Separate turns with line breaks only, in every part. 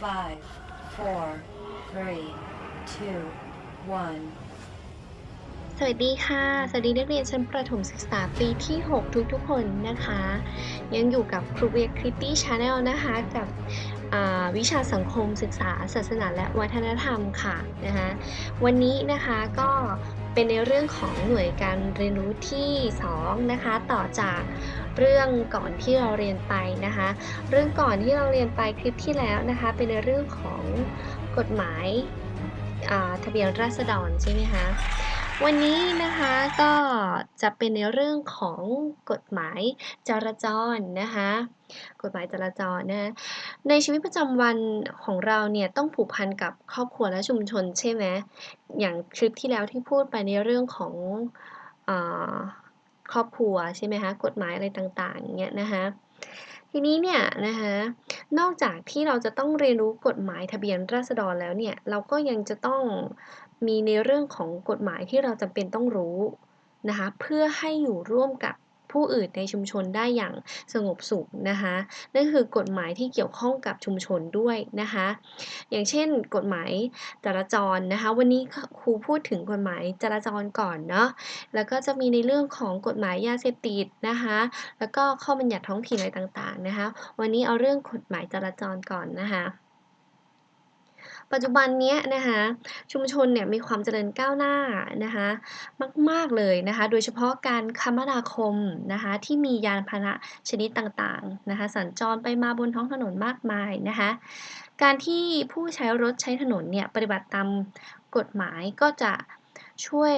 five, four, three, two, one.
สวัสดีค่ะ สวัสดีนักเรียนชั้นประถมศึกษาปีที่ 6 ทุกๆคนนะคะ ยังอยู่กับครูเวียคริตตี้ชาแนลนะคะกับวิชาสังคมศึกษาศาสนาและวัฒนธรรมค่ะนะคะวันนี้นะคะก็ เป็นในเรื่องของหน่วยการเรียนรู้ที่2นะคะต่อจากเรื่องก่อนที่เราเรียนไปนะคะ เรื่องก่อนที่เราเรียนไปคลิปที่แล้วนะคะ เป็นในเรื่องของกฎหมายอ่าทะเบียนราษฎรใช่ไหมคะ วันนี้นะคะก็จะเป็นในเรื่องของกฎหมายจราจรนะคะ กฎหมายจราจรนะในชีวิตประจำวันของเราเนี่ยต้องผูกพันกับครอบครัวและชุมชนใช่ไหมอย่างคลิปที่แล้วที่พูดไปในเรื่องของอครอบครัวใช่ไหมคะกฎหมายอะไรต่างๆเงี้ยนะคะทีนี้เนี่ยนะคะนอกจากที่เราจะต้องเรียนรู้กฎหมายทะเบียนราษฎรแล้วเนี่ยเราก็ยังจะต้อง มีในเรื่องของกฎหมายที่เราจำเป็นต้องรู้นะคะเพื่อให้อยู่ร่วมกับผู้อื่นในชุมชนได้อย่างสงบสุขนะคะนั่นคือกฎหมายที่เกี่ยวข้องกับชุมชนด้วยนะคะอย่างเช่น กฎหมายจราจรนะคะวันนี้ครูพูดถึงกฎหมายจราจรก่อนเนาะแล้วก็จะมีในเรื่องของกฎหมายยาเสพติดนะคะแล้วก็ข้อบัญญัติท้องถิ่นอะไรต่างๆนะคะวันนี้เอาเรื่องกฎหมายจราจรก่อนนะคะ ปัจจุบันนี้นะคะชุมชนเนี่ยมีความเจริญก้าวหน้านะคะมาก ๆ เลยนะคะโดยเฉพาะการคมนาคมนะคะที่มียานพาหนะชนิดต่างๆนะคะสัญจรไปมาบนท้องถนนมากมายนะคะการที่ผู้ใช้รถใช้ถนนเนี่ยปฏิบัติตามกฎหมายก็จะช่วย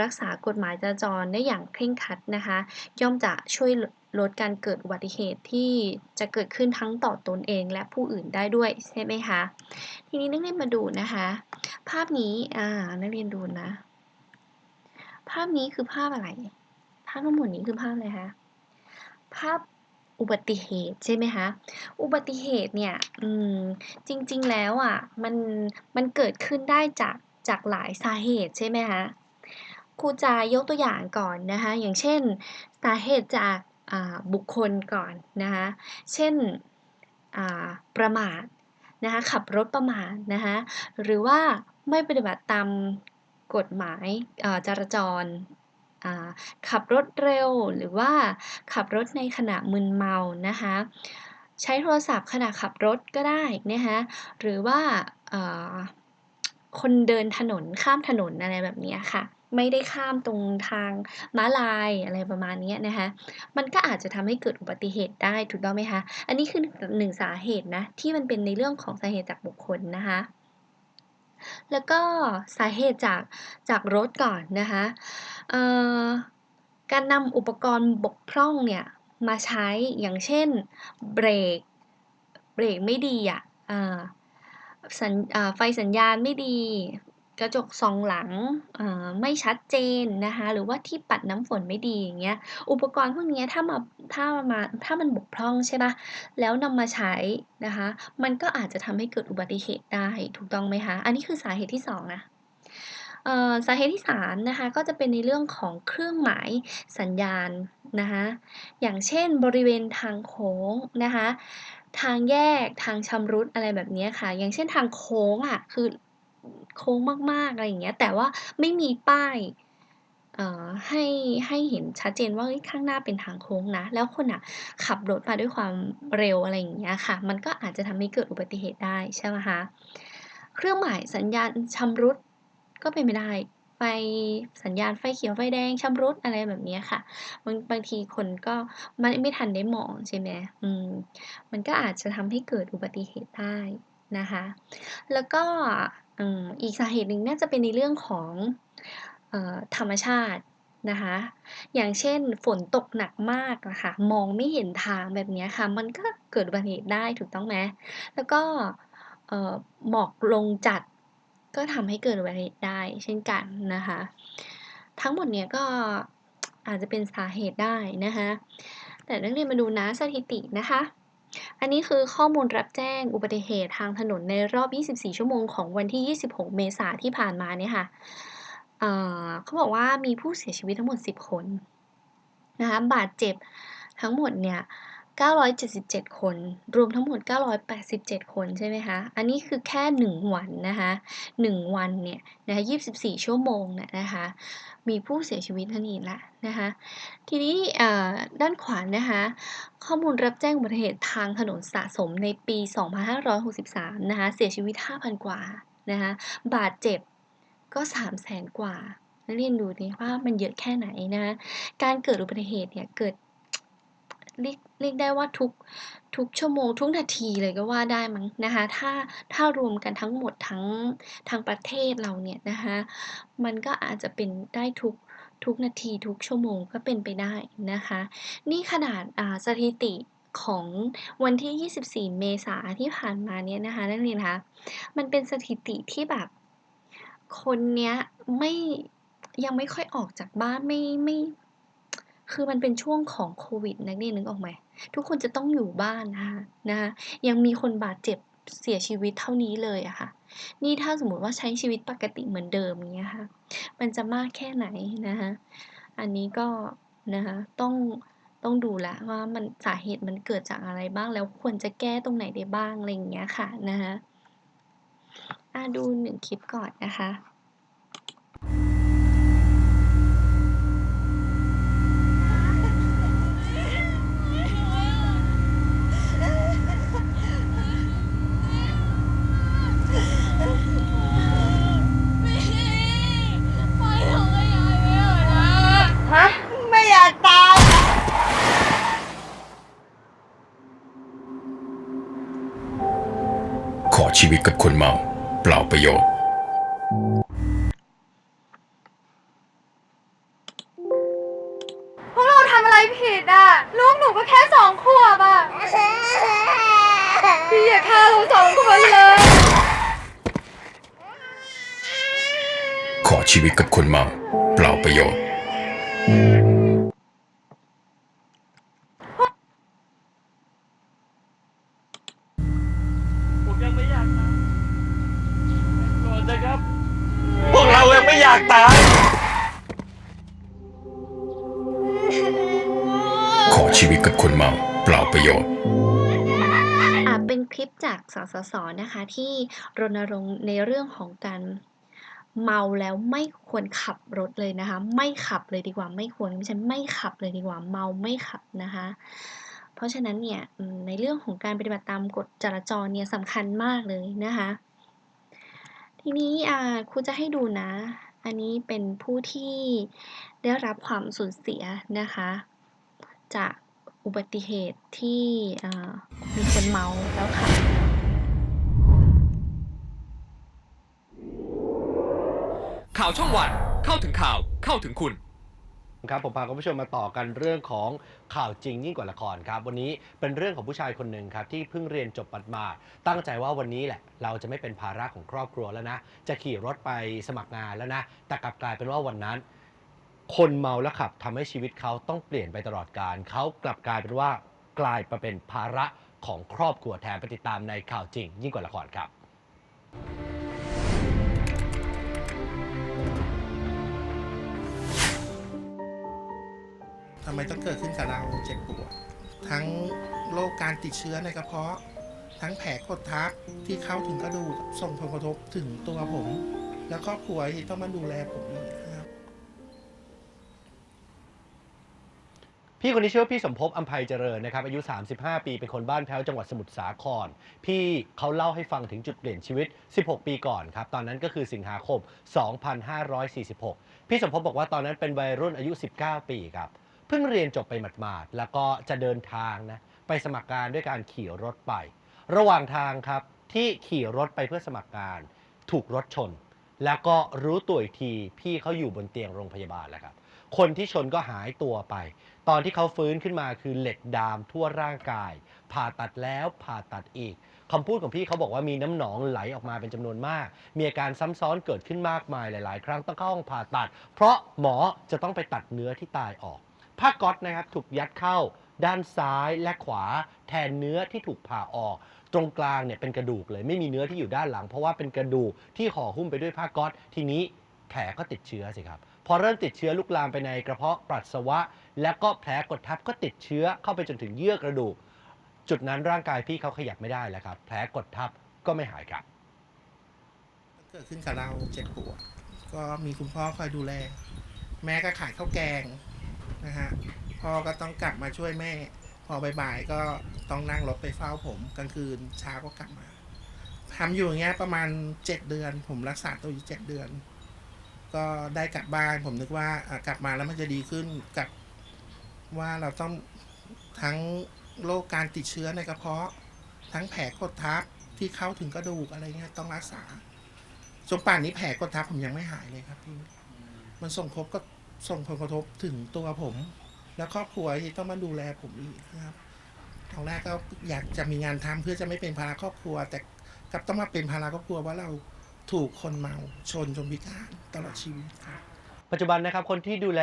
รักษากฎหมายจราจรได้อย่างเคร่งครัดนะคะย่อมจะช่วย ลดการเกิดอุบัติเหตุที่จะเกิดขึ้นทั้งต่อตนเองและผู้อื่นได้ด้วยใช่ไหมคะ ทีนี้นักเรียนมาดูนะคะ ภาพนี้อ่านักเรียนดูนะ ภาพนี้คือภาพอะไร ภาพทั้งหมดนี้คือภาพอะไรคะ ภาพอุบัติเหตุใช่ไหมคะ อุบัติเหตุเนี่ย อืม จริง ๆ แล้วอะ มัน มันเกิดขึ้นได้จาก จากหลายสาเหตุใช่ไหมคะ ครูจะยกตัวอย่างก่อนนะคะ อย่างเช่น สาเหตุจาก บุคคลก่อนนะคะเช่นประมาทนะคะขับรถประมาทนะคะหรือว่าไม่ปฏิบัติตามกฎหมายจราจรขับรถเร็วหรือว่าขับรถในขณะมึนเมานะคะใช้โทรศัพท์ขณะขับรถก็ได้นะคะหรือว่าคนเดินถนนข้ามถนนอะไรแบบนี้ค่ะ ไม่ได้ข้ามตรงทางม้าลายอะไรประมาณนี้นะคะ มันก็อาจจะทำให้เกิดอุบัติเหตุได้ถูกต้องไหมคะ อันนี้คือหนึ่งสาเหตุนะที่มันเป็นในเรื่องของสาเหตุจากบุคคลนะคะ แล้วก็สาเหตุจากจากรถก่อนนะคะการนำอุปกรณ์บกพร่องเนี่ยมาใช้อย่างเช่นเบรกเบรกไม่ดีอะสัญไฟสัญญาณไม่ดี กระจกสองหลังไม่ชัดเจนนะคะหรือว่าที่ปัดน้ำฝนไม่ดีอย่างเงี้ยอุปกรณ์พวกนี้ถ้ามาถ้ามาถ้ามันบกพร่องใช่ปะแล้วนำมาใช้นะคะมันก็อาจจะทำให้เกิดอุบัติเหตุได้ถูกต้องไหมคะอันนี้คือสาเหตุที่2นะสาเหตุที่3นะคะก็จะเป็นในเรื่องของเครื่องหมายสัญญาณนะคะอย่างเช่นบริเวณทางโค้งนะคะทางแยกทางชำรุดอะไรแบบนี้ค่ะ อย่างเช่นทางโค้งอะคือ โค้งมาก ๆ อะไรอย่างเงี้ย แต่ว่าไม่มีป้ายให้ ให้เห็นชัดเจนว่าข้างหน้าเป็นทางโค้งนะ แล้วคนอะขับรถมาด้วยความเร็ว อะไรอย่างเงี้ยค่ะ มันก็อาจจะทำให้เกิดอุบัติเหตุได้ ใช่ไหมคะ เครื่องหมายสัญญาณชำรุด ก็เป็นไม่ได้ ไฟ สัญญาณไฟเขียว ไฟแดงชำรุด อะไรแบบนี้ค่ะ บาง บางทีคนก็ไม่ ไม่ทันได้มอง ใช่ไหม อืม มันก็อาจจะทำให้เกิดอุบัติเหตุได้นะคะ แล้วก็ อีกสาเหตุหนึ่งน่าจะเป็นในเรื่องของธรรมชาตินะคะ อย่างเช่น ฝนตกหนักมากอะค่ะ มองไม่เห็นทางแบบนี้ค่ะ มันก็เกิดอุบัติเหตุได้ ถูกต้องไหม แล้วก็หมอกลงจัด ก็ทำให้เกิดอุบัติเหตุได้เช่นกันนะคะ ทั้งหมดเนี้ยก็ อาจจะเป็นสาเหตุได้นะคะ แต่นักเรียนมาดูนะ สถิตินะคะ อันนี้คือข้อมูลรับแจ้งอุบัติเหตุทางถนนในรอบ 24 ชั่วโมงของวันที่ 26 เมษาที่ผ่านมาเนี่ยค่ะเขาบอกว่ามีผู้เสียชีวิตทั้งหมด 10 คนนะคะบาดเจ็บทั้งหมดเนี่ย 977 คน รวมทั้งหมด 987 คนใช่ไหมคะ อันนี้คือแค่ 1 วันนะคะ1วันเนี่ยนะคะ24 ชั่วโมงเนี่ยนะคะ มีผู้เสียชีวิตท่านี้ละนะคะ ทีนี้ด้านขวานะคะ ข้อมูลรับแจ้งอุบัติเหตุทางถนนสะสมในปี 2563 นะคะ เสียชีวิต 5,000 กว่านะคะ บาดเจ็บก็300,000 กว่าเรียนดูดิว่ามันเยอะแค่ไหนนะคะ การเกิดอุบัติเหตุเนี่ยเกิด เรียกเรียกได้ว่าทุกทุกชั่วโมงทุกนาทีเลยก็ว่าได้มั้งนะคะถ้าถ้ารวมกันทั้งหมดทั้งทางประเทศเราเนี่ยนะคะมันก็อาจจะเป็นได้ทุกทุกนาทีทุกชั่วโมงก็เป็นไปได้นะคะนี่ขนาดาสถิติของวันที่ 24 เมษาที่ผ่านมาเนี่ยนะคะนักเรียนคะมันเป็นสถิติที่แบบคนเนี้ยไม่ยังไม่ค่อยออกจากบ้านไม่ไม่ คือมันเป็นช่วงของโควิดนักเรียนนึกออกไหม ทุกคนจะต้องอยู่บ้านนะคะนะคะยังมีคนบาดเจ็บเสียชีวิตเท่านี้เลยอะค่ะ นี่ถ้าสมมติว่าใช้ชีวิตปกติเหมือนเดิมอย่างเงี้ยค่ะ มันจะมากแค่ไหนนะคะอันนี้ก็นะคะต้องต้องดูแลวว่ามันสาเหตุมันเกิดจากอะไรบ้างแล้วควรจะแก้ตรงไหนได้บ้างอะไรอย่างเงี้ยค่ะนะคะอะดูหนึ่งคลิปก่อนนะคะ
กตาย
ขอชีวิตกับคนเมา เปล่าประโยชน์
พวกเราทำอะไรผิดอะ ลูกหนูก็แค่สองขวบอะ พี่อย่าฆ่าเราสองคนเลย
ขอชีวิตกับคนเมา เปล่าประโยชน์
เมา
เปล่าประโยชน์
เป็นคลิปจากสสส นะคะ ที่รณรงค์ในเรื่องของการเมาแล้วไม่ควรขับรถเลยนะคะ ไม่ขับเลยดีกว่าไม่ควรไม่ใช่ไม่ขับเลยดีกว่าเมาไม่ขับนะคะ เพราะฉะนั้นเนี่ยในเรื่องของการปฏิบัติตามกฎจราจรเนี่ยสำคัญมากเลยนะคะ ทีนี้ครูจะให้ดูนะ อันนี้เป็นผู้ที่ได้รับความสูญเสียนะคะ จาก อุบัติเหตุที่อ่ามีคนเมาแล้วขับ
ข่าวช่องวันเข้าถึงข่าวเข้าถึงคุณ
ครับผมพาคุณผู้ชมมาต่อกันเรื่องของข่าวจริงยิ่งกว่าละครครับ วันนี้เป็นเรื่องของผู้ชายคนหนึ่งครับ ที่เพิ่งเรียนจบปัดมาๆตั้งใจว่าวันนี้แหละ เราจะไม่เป็นภาระของครอบครัวแล้วนะ จะขี่รถไปสมัครงานแล้วนะ แต่กลับกลายเป็นว่าวันนั้น คนเมาแล้วขับทำให้ชีวิตเขาต้องเปลี่ยนไปตลอดการ เขากลับกลายเป็นว่ากลายมาเป็นภาระของครอบครัวแทนไปติดตามในข่าวจริง ยิ่งกว่าละครครับ
ทำไมต้องเกิดขึ้นกับเราเจ็บปวด ทั้งโรคการติดเชื้อในกระเพาะ ทั้งแผลกดทับที่เข้าถึงกระดูกส่งผลกระทบถึงตัวผม และครอบครัวที่ต้องมาดูแลผมอีก
พี่คนนี้ชื่อว่าพี่สมภพอัมภัยเจริญนะครับอายุ 35 ปีเป็นคนบ้านแพ้วจังหวัดสมุทรสาคร พี่เขาเล่าให้ฟังถึงจุดเปลี่ยนชีวิต 16 ปีก่อนครับ ตอนนั้นก็คือสิงหาคม 2546 พี่สมภพบอกว่าตอนนั้นเป็นวัยรุ่นอายุ 19 ปีครับ เพิ่งเรียนจบไปหมาดๆ แล้วก็จะเดินทางนะไปสมัครงานด้วยการขี่รถไป ระหว่างทางครับที่ขี่รถไปเพื่อสมัครงาน ถูกรถชน แล้วก็รู้ตัวอีกทีพี่เขาอยู่บนเตียงโรงพยาบาลแล้วครับคนที่ชนก็หายตัวไป ตอนที่เขาฟื้นขึ้นมาคือเหล็กดามทั่วร่างกาย ผ่าตัดแล้วผ่าตัดอีกคำพูดของพี่เขาบอกว่ามีน้ำหนองไหลออกมาเป็นจำนวนมาก มีอาการซ้ำซ้อนเกิดขึ้นมากมายหลาย ๆ ครั้งต้องเข้าห้องผ่าตัด เพราะหมอจะต้องไปตัดเนื้อที่ตายออก ผ้าก๊อตนะครับถูกยัดเข้าด้านซ้ายและขวาแทนเนื้อที่ถูกผ่าออก ตรงกลางเนี่ยเป็นกระดูกเลยไม่มีเนื้อที่อยู่ด้านหลัง เพราะว่าเป็นกระดูกที่ห่อหุ้มไปด้วยผ้าก๊อตทีนี้แผลก็ติดเชื้อสิครับ อเริ่มติดเชื้อลุกลามไปในกระเพาะปัสสาวะ แล้วก็แผลกดทับก็ติดเชื้อเข้าไปจนถึงเยื่อกระดูก จุดนั้นร่างกายพี่เขาขยับไม่ได้แล้วครับ แผลกดทับก็ไม่หายครับ
เกิดขึ้นกับเราเจ็บปวดก็มีคุณพ่อคอยดูแล แม่ก็ขายข้าวแกงนะฮะพ่อก็ต้องกลับมาช่วยแม่ พอบ่ายๆก็ต้องนั่งรถไปเฝ้าผมกลางคืนเช้าก็กลับมาทำอยู่อย่างเงี้ยประมาณเจ็ดเดือน ผมรักษาตัวอยู่เจ็ดเดือน ก็ได้กลับบ้าน ผมนึกว่ากลับมาแล้วมันจะดีขึ้นกับว่าเราต้องทั้งโรคการติดเชื้อในกระเพาะ ทั้งแผลกดทับที่เข้าถึงกระดูกอะไรเงี้ยต้องรักษาจนป่านนี้แผลกดทับผมยังไม่หายเลยครับพี่มันส่งผลก็ส่งผลกระทบถึงตัวผม และครอบครัวที่ต้องมาดูแลผมอีกครับตอนแรกก็อยากจะมีงานทำเพื่อจะไม่เป็นภาระครอบครัว แต่กลับต้องมาเป็นภาระครอบครัวว่าเรา ถูกคนเมาชนจนพิการตลอดชีวิตครับ
ปัจจุบันนะครับคนที่ดูแล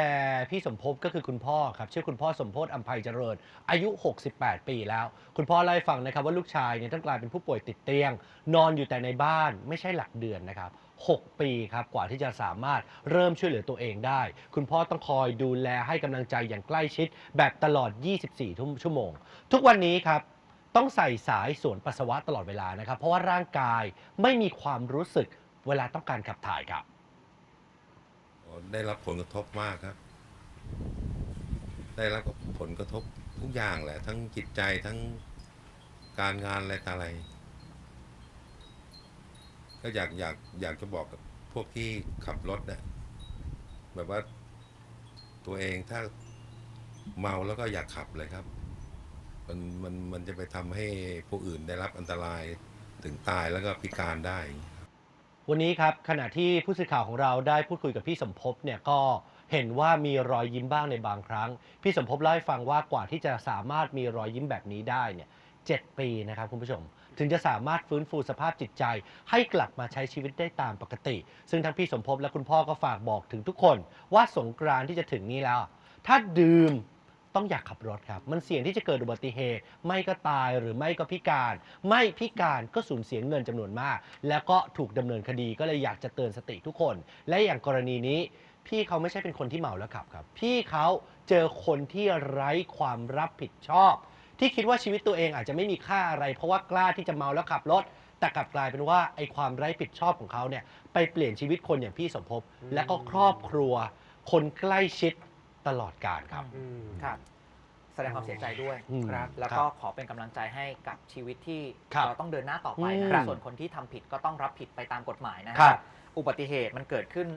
พี่สมภพก็คือคุณพ่อครับชื่อคุณพ่อสมโพศอัมภัยเจริญ อายุ 68 ปีแล้ว คุณพ่อเล่าให้ฟังนะครับว่าลูกชายเนี่ยต้องกลายเป็นผู้ป่วยติดเตียง นอนอยู่แต่ในบ้านไม่ใช่หลักเดือนนะครับ 6 ปีครับกว่าที่จะสามารถเริ่มช่วยเหลือตัวเองได้ คุณพ่อต้องคอยดูแลให้กำลังใจอย่างใกล้ชิด แบบตลอด 24 ชั่วโมง ทุกวันนี้ครับ ต้องใส่สายสวนปัสสาวะตลอดเวลานะครับ เพราะว่าร่างกายไม่มีความรู้สึกเวลาต้องการขับถ่ายครับ
ได้รับผลกระทบมากครับ ได้รับผลกระทบทุกอย่างแหละ ทั้งจิตใจทั้งการงานอะไรต่ออะไร ก็อยากอยากอยากจะบอกกับพวกที่ขับรถเนี่ยแบบว่าตัวเองถ้าเมาแล้วก็อยากขับเลยครับ มันมันมันจะไปทำให้ผู้อื่นได้รับอันตรายถึงตายแล้วก็พิการได้
วันนี้ครับขณะที่ผู้สื่อข่าวของเราได้พูดคุยกับพี่สมภพเนี่ยก็เห็นว่ามีรอยยิ้มบ้างในบางครั้ง พี่สมภพเล่าให้ฟังว่ากว่าที่จะสามารถมีรอยยิ้มแบบนี้ได้เนี่ยเจ็ดปีนะครับคุณผู้ชม ถึงจะสามารถฟื้นฟูสภาพจิตใจ ให้กลับมาใช้ชีวิตได้ตามปกติ ซึ่งทั้งพี่สมภพและคุณพ่อก็ฝากบอกถึงทุกคน ว่าสงกรานต์ที่จะถึงนี้แล้ว ถ้าดื่ม ต้องอยากขับรถครับ มันเสี่ยงที่จะเกิดอุบัติเหตุ ไม่ก็ตายหรือไม่ก็พิการ ไม่พิการก็สูญเสียเงินจำนวนมาก แล้วก็ถูกดำเนินคดีก็เลยอยากจะเตือนสติทุกคน และอย่างกรณีนี้ พี่เขาไม่ใช่เป็นคนที่เมาแล้วขับครับ พี่เขาเจอคนที่ไร้ความรับผิดชอบ ที่คิดว่าชีวิตตัวเองอาจจะไม่มีค่าอะไร เพราะว่ากล้าที่จะเมาแล้วขับรถแต่กลับกลายเป็นว่าไอ้ความไร้ผิดชอบของเขาเนี่ยไปเปลี่ยนชีวิตคนอย่างพี่สมภพและก็ครอบครัว คนใกล้ชิด ตลอดกาลครับ
อืมครับ แสดงความเสียใจด้วย
อืม
ครับแล้ว
ครั
ก็
บ
ขอเป็นกำลังใจให้กับชีวิตที่
ครับ
เราต้องเดินหน้าต่อไป
อืม
นะครับส่วนคนที่ทำผิดก็ต้องรับผิดไปตามกฎหมายนะ
ค
ค
รั
รับบอุบัติเหตุมันเกิดขึ้น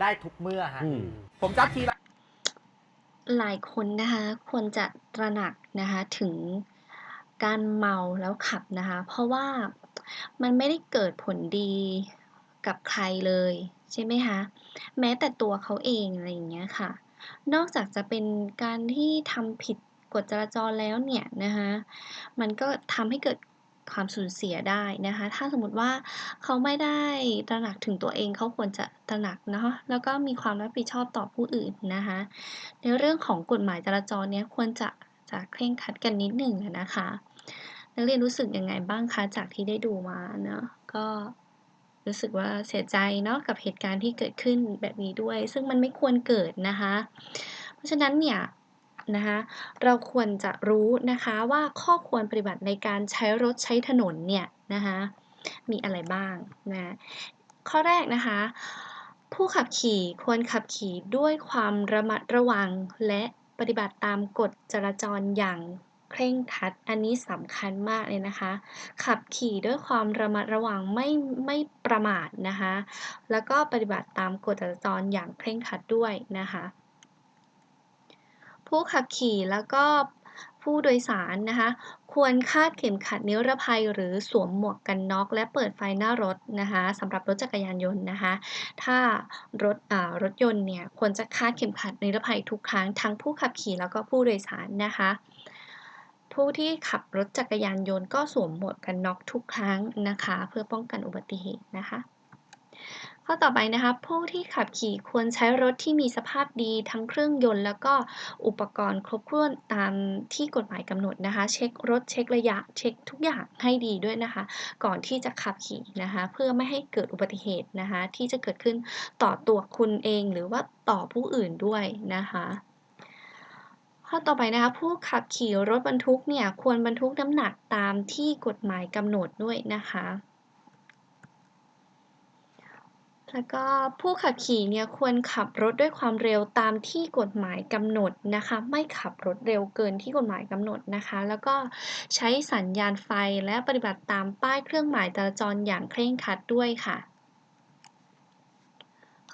ได้ทุกเมื่อฮะ
อืม
ผมจับทีละ
หลายคนนะคะควรจะตระหนักนะคะถึงการเมาแล้วขับนะคะ เพราะว่ามันไม่ได้เกิดผลดีกับใครเลย ใช่ไหมคะ แม้แต่ตัวเขาเองอะไรอย่างเงี้ยค่ะ นอกจากจะเป็นการที่ทำผิดกฎจราจรแล้วเนี่ยนะคะ มันก็ทำให้เกิดความสูญเสียได้นะคะ ถ้าสมมติว่าเขาไม่ได้ตระหนักถึงตัวเองเขาควรจะตระหนักเนาะ แล้วก็มีความรับผิดชอบต่อผู้อื่นนะคะ ในเรื่องของกฎหมายจราจรเนี่ยควรจะจะเคร่งครัดกันนิดหนึ่งนะคะ นักเรียนรู้สึกยังไงบ้างคะจากที่ได้ดูมาเนาะ ก็ รู้สึกว่าเสียใจเนาะกับเหตุการณ์ที่เกิดขึ้นแบบนี้ด้วย ซึ่งมันไม่ควรเกิดนะคะ เพราะฉะนั้นเนี่ยนะคะเราควรจะรู้นะคะว่าข้อควรปฏิบัติในการใช้รถใช้ถนนเนี่ยนะคะมีอะไรบ้างนะข้อแรกนะคะ ผู้ขับขี่ควรขับขี่ด้วยความระมัดระวังและปฏิบัติตามกฎจราจรอย่าง เคร่งครัด อันนี้สำคัญมากเลยนะคะ ขับขี่ด้วยความระมัดระวังไม่ไม่ประมาทนะคะ แล้วก็ปฏิบัติตามกฎจราจรอย่างเคร่งครัดด้วยนะคะ ผู้ขับขี่แล้วก็ผู้โดยสารนะคะ ควรคาดเข็มขัดนิรภัยหรือสวมหมวกกันน็อก และเปิดไฟหน้ารถนะคะสำหรับรถจักรยานยนต์นะคะ ถ้ารถรถยนต์เนี่ยควรจะคาดเข็มขัดนิรภัยทุกครั้งทั้งผู้ขับขี่แล้วก็ผู้โดยสารนะคะ ผู้ที่ขับรถจักรยานยนต์ก็สวมหมวกกันน็อกทุกครั้งนะคะ เพื่อป้องกันอุบัติเหตุนะคะ ข้อต่อไปนะคะ ผู้ที่ขับขี่ควรใช้รถที่มีสภาพดีทั้งเครื่องยนต์แล้วก็อุปกรณ์ครบถ้วนตามที่กฎหมายกำหนดนะคะ เช็ครถเช็คระยะเช็คทุกอย่างให้ดีด้วยนะคะ ก่อนที่จะขับขี่นะคะ เพื่อไม่ให้เกิดอุบัติเหตุนะคะ ที่จะเกิดขึ้นต่อตัวคุณเองหรือว่าต่อผู้อื่นด้วยนะคะ ข้อต่อไปนะคะผู้ขับขี่รถบรรทุกเนี่ยควรบรรทุกน้ำหนักตามที่กฎหมายกำหนดด้วยนะคะ แล้วก็ผู้ขับขี่เนี่ยควรขับรถด้วยความเร็วตามที่กฎหมายกำหนดนะคะ ไม่ขับรถเร็วเกินที่กฎหมายกำหนดนะคะ แล้วก็ใช้สัญญาณไฟและปฏิบัติตามป้ายเครื่องหมายจราจรอย่างเคร่งครัดด้วยค่ะ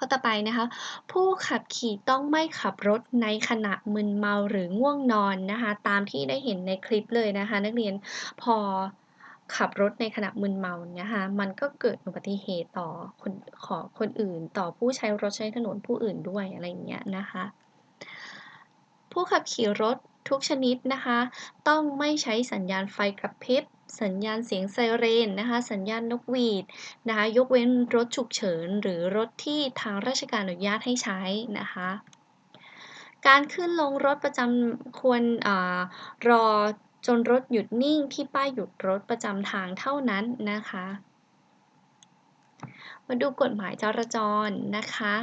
ข้อต่อไปนะคะ ผู้ขับขี่ต้องไม่ขับรถในขณะมึนเมาหรือง่วงนอนนะคะ ตามที่ได้เห็นในคลิปเลยนะคะ นักเรียนพอขับรถในขณะมึนเมาเนี่ยค่ะมันก็เกิดอุบัติเหตุต่อคนขอคนอื่น ต่อผู้ใช้รถใช้ถนนผู้อื่นด้วยอะไรอย่างเงี้ยนะคะ ผู้ขับขี่รถทุกชนิดนะคะ ต้องไม่ใช้สัญญาณไฟกระพริบ สัญญาณเสียงไซเรนนะคะ สัญญาณนกหวีดนะคะ ยกเว้นรถฉุกเฉิน หรือรถที่ทางราชการอนุญาตให้ใช้นะคะการขึ้นลงรถประจำควรอรอจนรถหยุดนิ่งที่ป้ายหยุดรถประจำทางเท่านั้นนะคะ มาดูกฎหมายจราจรนะคะ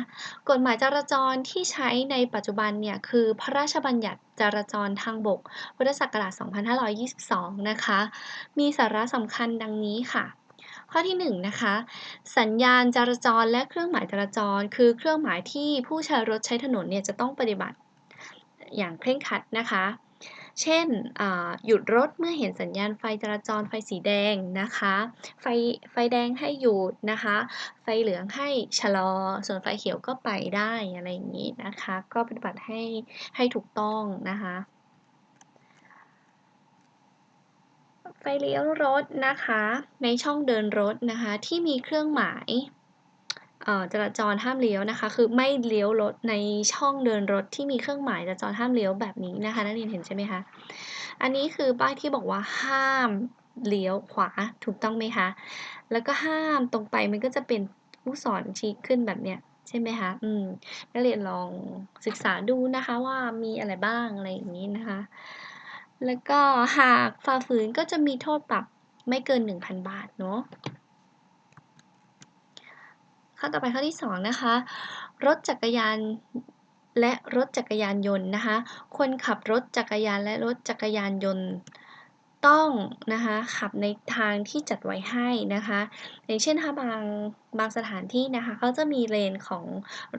กฎหมายจราจรที่ใช้ในปัจจุบันเนี่ยคือพระราชบัญญัติจราจรทางบก พุทธศักราช 2522 นะคะ มีสาระสำคัญดังนี้ค่ะ ข้อที่1นงนะคะ สัญญาณจราจรและเครื่องหมายจราจร คือเครื่องหมายที่ผู้ใช้รถใช้ถนนเนี่ยจะต้องปฏิบัติอย่างเคร่งครัดนะคะ เช่น หยุดรถเมื่อเห็นสัญญาณไฟจราจรไฟสีแดงนะคะ ไฟไฟแดงให้หยุดนะคะ ไฟเหลืองให้ชะลอ ส่วนไฟเขียวก็ไปได้อะไรอย่างนี้นะคะ ก็ปฏิบัติให้ให้ถูกต้องนะคะไฟเลี้ยวรถนะคะ ในช่องเดินรถนะคะ ที่มีเครื่องหมาย จราจรห้ามเลี้ยวนะคะ คือไม่เลี้ยวรถในช่องเดินรถที่มีเครื่องหมายจราจรห้ามเลี้ยวแบบนี้นะคะ นักเรียนเห็นใช่ไหมคะ อันนี้คือป้ายที่บอกว่าห้ามเลี้ยวขวาถูกต้องไหมคะ แล้วก็ห้ามตรงไปมันก็จะเป็นลูกศรชี้ขึ้นแบบเนี้ยใช่ไหมคะ อืม นักเรียนลองศึกษาดูนะคะว่ามีอะไรบ้างอะไรอย่างนี้นะคะ แล้วก็หากฝ่าฝืนก็จะมีโทษปรับไม่เกิน 1,000 บาทเนาะ ข้อต่อไปข้อที่2นะคะ รถจักรยานและรถจักรยานยนต์นะคะ คนขับรถจักรยานและรถจักรยานยนต์ต้องนะคะขับในทางที่จัดไว้ให้นะคะ อย่างเช่นถ้าบางบางสถานที่นะคะเขาจะมีเลนของ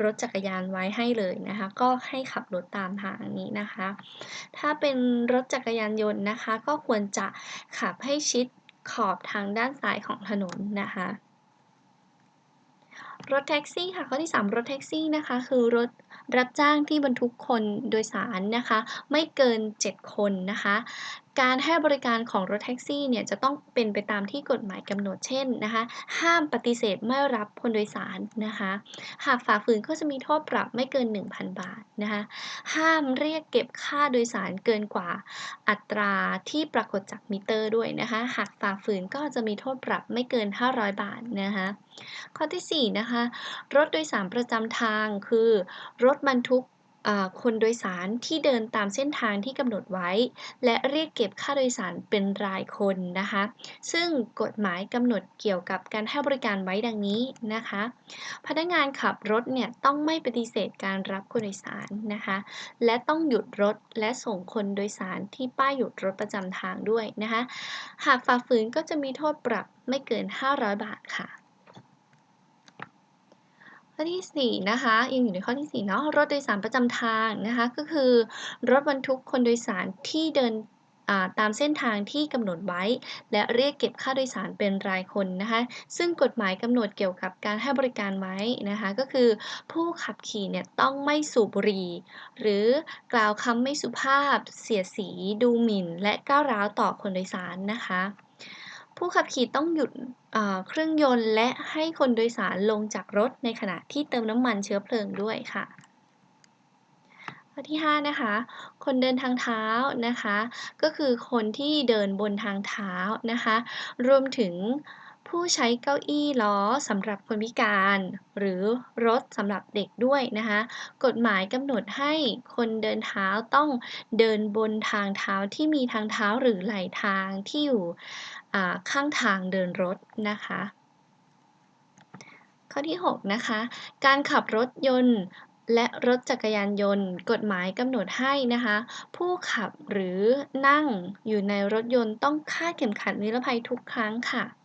รถจักรยานไว้ให้เลยนะคะ ก็ให้ขับรถตามทางนี้นะคะ ถ้าเป็นรถจักรยานยนต์นะคะ ก็ควรจะขับให้ชิดขอบทางด้านซ้ายของถนนนะคะ รถแท็กซี่ค่ะข้อที่ 3 รถแท็กซี่นะคะ คือรถรับจ้างที่บรรทุกคนโดยสารนะคะ ไม่เกิน 7 คนนะคะ การให้บริการของรถแท็กซี่เนี่ยจะต้องเป็นไปตามที่กฎหมายกำหนดเช่นนะคะห้ามปฏิเสธไม่รับคนโดยสารนะคะหากฝ่าฝืนก็จะมีโทษปรับไม่เกิน 1,000 บาทนะคะห้ามเรียกเก็บค่าโดยสารเกินกว่าอัตราที่ปรากฏจากมิเตอร์ด้วยนะคะหากฝ่าฝืนก็จะมีโทษปรับไม่เกิน 500 บาทนะคะข้อที่4นะคะรถโดยสารประจำทางคือ รถบรรทุก คนโดยสารที่เดินตามเส้นทางที่กำหนดไว้ และเรียกเก็บค่าโดยสารเป็นรายคนนะคะ ซึ่งกฎหมายกำหนดเกี่ยวกับการให้บริการไว้ดังนี้นะคะ พนักงานขับรถเนี่ยต้องไม่ปฏิเสธการรับคนโดยสารนะคะ และต้องหยุดรถและส่งคนโดยสารที่ป้ายหยุดรถประจำทางด้วยนะคะ หากฝ่าฝืนก็จะมีโทษปรับไม่เกิน 500 บาทค่ะ ข้อที่ 4 นะคะยังอยู่ในข้อที่ 4 เนาะรถโดยสารประจำทางนะคะ ก็คือรถบรรทุกคนโดยสารที่เดินตามเส้นทางที่กำหนดไว้ และเรียกเก็บค่าโดยสารเป็นรายคนนะคะ ซึ่งกฎหมายกำหนดเกี่ยวกับการให้บริการไว้นะคะ ก็คือผู้ขับขี่เนี่ยต้องไม่สูบบุหรี่ หรือกล่าวคำไม่สุภาพ เสียสี ดูหมิ่น และก้าวร้าวต่อคนโดยสารนะคะ ผู้ขับขี่ต้องหยุดเครื่องยนต์และให้คนโดยสารลงจากรถในขณะที่เติมน้ำมันเชื้อเพลิงด้วยค่ะข้อที่ 5 นะคะ คนเดินทางเท้านะคะ ก็คือคนที่เดินบนทางเท้านะคะ รวมถึง ผู้ใช้เก้าอี้ล้อสำหรับคนพิการ หรือรถสำหรับเด็กด้วยนะคะ กฎหมายกำหนดให้คนเดินเท้าต้องเดินบนทางเท้าที่มีทางเท้าหรือไหลทางที่อยู่ข้างทางเดินรถนะคะข้อที่ 6 นะคะ การขับรถยนต์และรถจักรยานยนต์ กฎหมายกำหนดให้นะคะ ผู้ขับหรือนั่งอยู่ในรถยนต์ต้องคาดเข็มขัดนิรภัยทุกครั้งค่ะ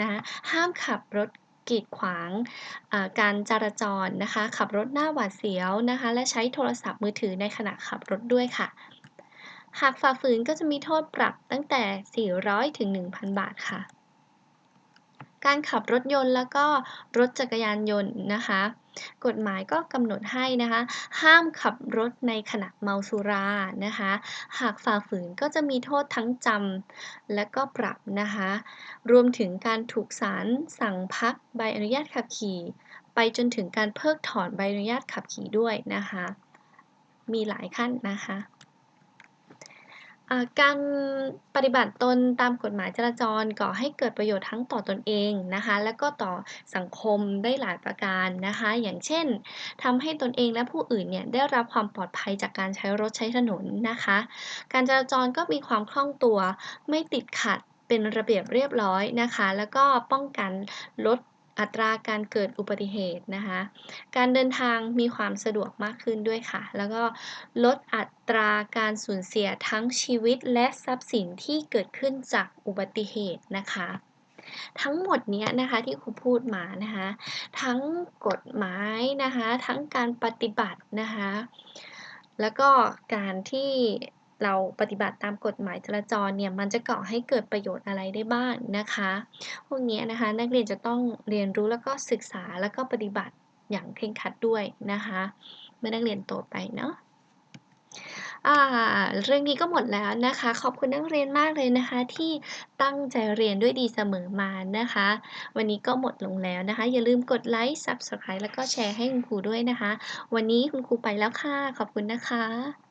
นะคะห้ามขับรถกีดขวางการจราจรนะคะ ขับรถหน้าหวาดเสียวนะคะ และใช้โทรศัพท์มือถือในขณะขับรถด้วยค่ะ หากฝ่าฝืนก็จะมีโทษปรับตั้งแต่ 400 ถึง 1,000 บาทค่ะ การขับรถยนต์แล้วก็รถจักรยานยนต์นะคะ กฎหมายก็กำหนดให้นะคะ ห้ามขับรถในขณะเมาสุรานะคะ หากฝ่าฝืนก็จะมีโทษทั้งจำและก็ปรับนะคะ รวมถึงการถูกศาลสั่งพักใบอนุญาตขับขี่ ไปจนถึงการเพิกถอนใบอนุญาตขับขี่ด้วยนะคะ มีหลายขั้นนะคะ อ่า การปฏิบัติตนตามกฎหมายจราจรก่อให้เกิดประโยชน์ทั้งต่อตนเองนะคะ และก็ต่อสังคมได้หลายประการนะคะ อย่างเช่นทำให้ตนเองและผู้อื่นเนี่ยได้รับความปลอดภัยจากการใช้รถใช้ถนนนะคะ การจราจรก็มีความคล่องตัว ไม่ติดขัด เป็นระเบียบเรียบร้อยนะคะ แล้วก็ป้องกันลด อัตราการเกิดอุบัติเหตุนะคะ การเดินทางมีความสะดวกมากขึ้นด้วยค่ะ แล้วก็ลดอัตราการสูญเสียทั้งชีวิตและทรัพย์สินที่เกิดขึ้นจากอุบัติเหตุนะคะ ทั้งหมดเนี้ยนะคะที่ครูพูดมานะคะ ทั้งกฎหมายนะคะ ทั้งการปฏิบัตินะคะ แล้วก็การที่ เราปฏิบัติตามกฎหมายจราจรเนี่ยมันจะก่อให้เกิดประโยชน์อะไรได้บ้างนะคะ พวกนี้นะคะนักเรียนจะต้องเรียนรู้แล้วก็ศึกษาแล้วก็ปฏิบัติอย่างเคร่งครัดด้วยนะคะ เมื่อนักเรียนโตไปเนาะเรื่องนี้ก็หมดแล้วนะคะ ขอบคุณนักเรียนมากเลยนะคะ ที่ตั้งใจเรียนด้วยดีเสมอมานะคะ วันนี้ก็หมดลงแล้วนะคะ อย่าลืมกดไลค์ Subscribe แล้วก็แชร์ให้คุณครูด้วยนะคะ วันนี้คุณครูไปแล้วค่ะ ขอบคุณนะคะ